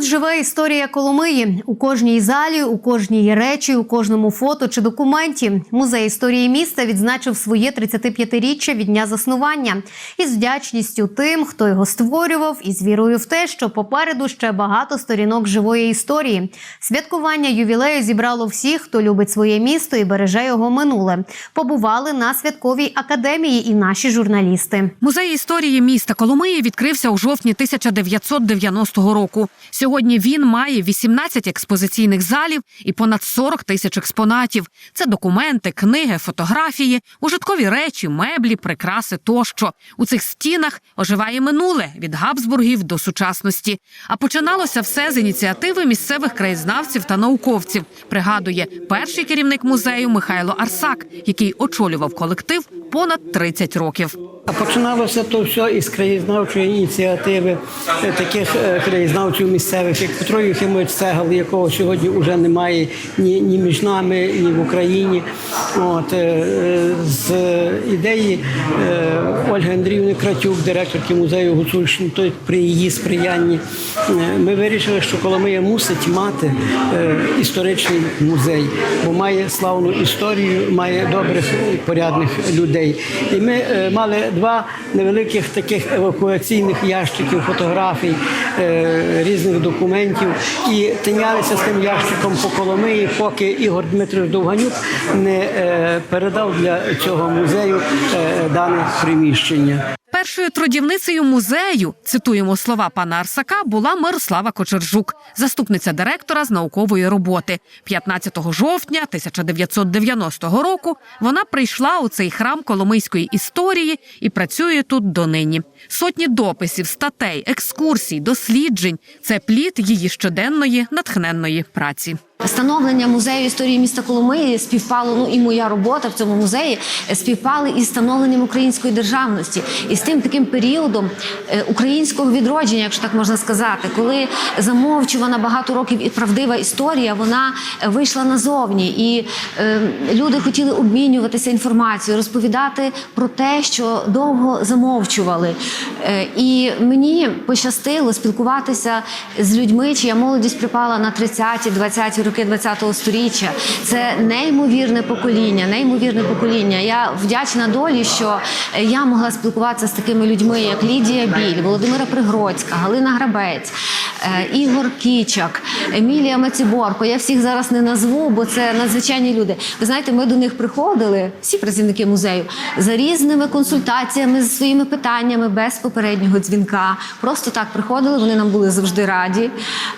Тут живе історія Коломиї у кожній залі, у кожній речі, у кожному фото чи документі. Музей історії міста відзначив своє 35-річчя від дня заснування із вдячністю тим, хто його створював, і з вірою в те, що попереду ще багато сторінок живої історії. Святкування ювілею зібрало всіх, хто любить своє місто і береже його минуле. Побували на святковій академії і наші журналісти. Музей історії міста Коломиї відкрився у жовтні 1990 року. Сьогодні він має 18 експозиційних залів і понад 40 тисяч експонатів. Це документи, книги, фотографії, ужиткові речі, меблі, прикраси тощо. У цих стінах оживає минуле від Габсбургів до сучасності. А починалося все з ініціативи місцевих краєзнавців та науковців. Пригадує перший керівник музею Михайло Арсак, який очолював колектив понад 30 років. А починалося то все із краєзнавчої ініціативи е, таких е, краєзнавців місцевих, як Петро Юхимович Цегал, якого сьогодні вже немає ні, ні між нами, ні в Україні. От, е, з ідеї Ольги Андріївни Кратюк, директорки музею Гуцульщини, то при її сприянні, ми вирішили, що Коломия мусить мати історичний музей, бо має славну історію, має добрих порядних людей. І ми мали два невеликих таких евакуаційних ящиків фотографій, е, різних документів і тинялися з тим ящиком по Коломиї, поки Ігор Дмитрович Довганюк не е, передав для цього музею е, дане приміщення. Першою трудівницею музею, цитуємо слова пана Арсака, була Мирослава Кочержук, заступниця директора з наукової роботи. 15 жовтня 1990 року вона прийшла у цей храм коломийської історії і працює тут донині. Сотні дописів, статей, екскурсій, досліджень це плід її щоденної натхненної праці. Становлення музею історії міста Коломиї співпало. Ну і моя робота в цьому музеї е, співпали із становленням української державності і з тим таким періодом е, українського відродження, якщо так можна сказати, коли замовчувана багато років і правдива історія, вона е, вийшла назовні, і е, люди хотіли обмінюватися інформацією, розповідати про те, що довго замовчували. Е, і мені пощастило спілкуватися з людьми, чия молодість припала на 30-ті, 20-ті роки 20-го сторіччя. Це неймовірне покоління, неймовірне покоління. Я вдячна долі, що е, я могла спілкуватися з такими людьми, як Лідія Біль, Володимира Пригроцька, Галина Грабець, Ігор Кічак, Емілія Маціборко. Я всіх зараз не назву, бо це надзвичайні люди. Ви знаєте, ми до них приходили, всі працівники музею, за різними консультаціями, з своїми питаннями без попереднього дзвінка. Просто так приходили, вони нам були завжди раді.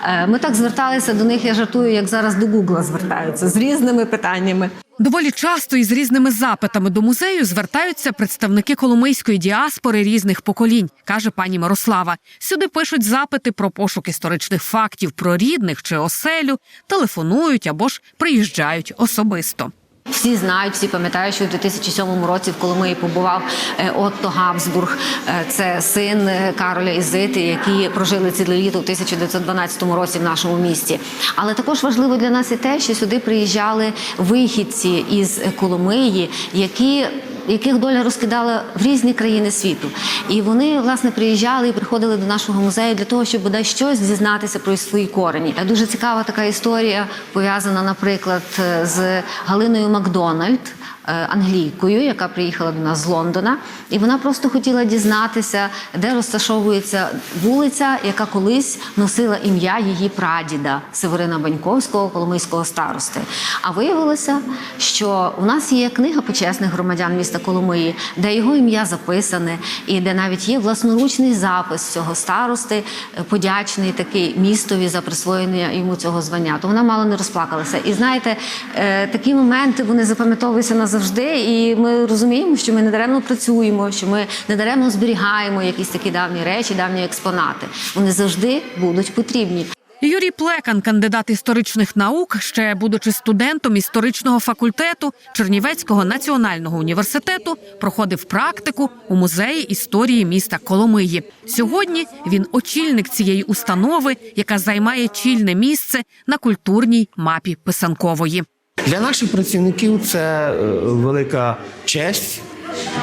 Е, Ми так зверталися до них, я жартую, як зараз до Гугла звертаються з різними питаннями. Доволі часто із різними запитами до музею звертаються представники коломийської діаспори різних поколінь, каже пані Мирослава. Сюди пишуть запити про пошук історичних фактів про рідних чи оселю, телефонують або ж приїжджають особисто. Всі знають, всі пам'ятають, що в 2007 році в Коломиї побував е, Отто Габсбург. Е, Це син е, Кароля Ізити, які прожили ціле літо в 1912 році в нашому місті. Але також важливо для нас і те, що сюди приїжджали вихідці із Коломиї, які яких доля розкидала в різні країни світу, і вони власне приїжджали і приходили до нашого музею для того, щоб бодай щось дізнатися про свої корені. Дуже цікава така історія пов'язана, наприклад, е, з Галиною Макдональд. Е, Англійкою, яка приїхала до нас з Лондона, і вона просто хотіла дізнатися, де розташовується вулиця, яка колись носила ім'я її прадіда Северина Баньковського, коломийського старости. А виявилося, що у нас є книга почесних громадян міста Коломиї, де його ім'я записане, і де навіть є власноручний запис цього старости, е, подячний такий містові за присвоєння йому цього звання. То вона мало не розплакалася. І знаєте, е, такі моменти вони запам'ятовуються назавжди, і ми розуміємо, що ми недаремно працюємо, що ми недаремно зберігаємо якісь такі давні речі, давні експонати. Вони завжди будуть потрібні. Юрій Плекан, кандидат історичних наук, ще будучи студентом історичного факультету Чернівецького національного університету, проходив практику у музеї історії міста Коломиї. Сьогодні він очільник цієї установи, яка займає чільне місце на культурній мапі писанкової. Для наших працівників це е, велика честь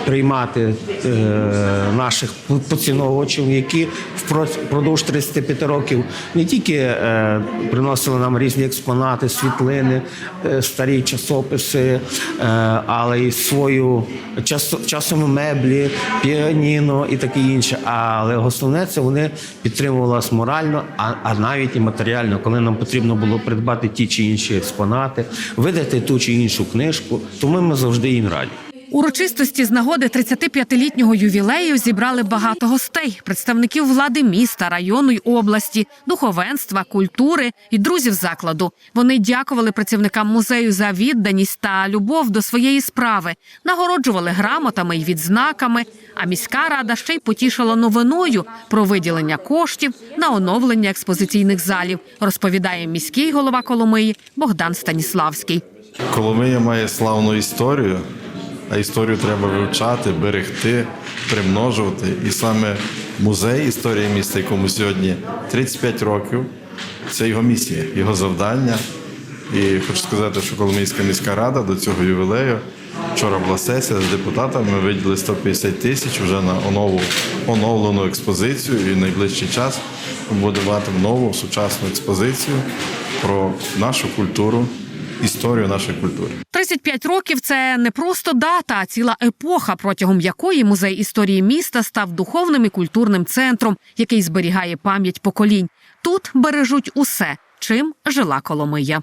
приймати е, наших поціновувачів, які впродовж 35 років не тільки е, приносили нам різні експонати, світлини, е, старі часописи, е, але й свою час, часом меблі, піаніно і таке інше. Але основне це вони підтримували нас морально, а, а навіть і матеріально, коли нам потрібно було придбати ті чи інші експонати, видати ту чи іншу книжку, тому ми завжди їм раді. Урочистості з нагоди 35-літнього ювілею зібрали багато гостей, представників влади міста, району й області, духовенства, культури і друзів закладу. Вони дякували працівникам музею за відданість та любов до своєї справи, нагороджували грамотами й відзнаками. А міська рада ще й потішила новиною про виділення коштів на оновлення експозиційних залів, розповідає міський голова Коломиї Богдан Станіславський. Коломия має славну історію, а історію треба вивчати, берегти, примножувати. І саме музей історії міста, якому сьогодні 35 років, це його місія, його завдання. І хочу сказати, що Коломийська міська рада до цього ювілею вчора була сесія з депутатами. Ми виділили 150 тисяч вже на онову, оновлену експозицію. І в найближчий час мати нову сучасну експозицію про нашу культуру, історію нашої культури. 35 років це не просто дата, а ціла епоха, протягом якої музей історії міста став духовним і культурним центром, який зберігає пам'ять поколінь. Тут бережуть усе, чим жила Коломия.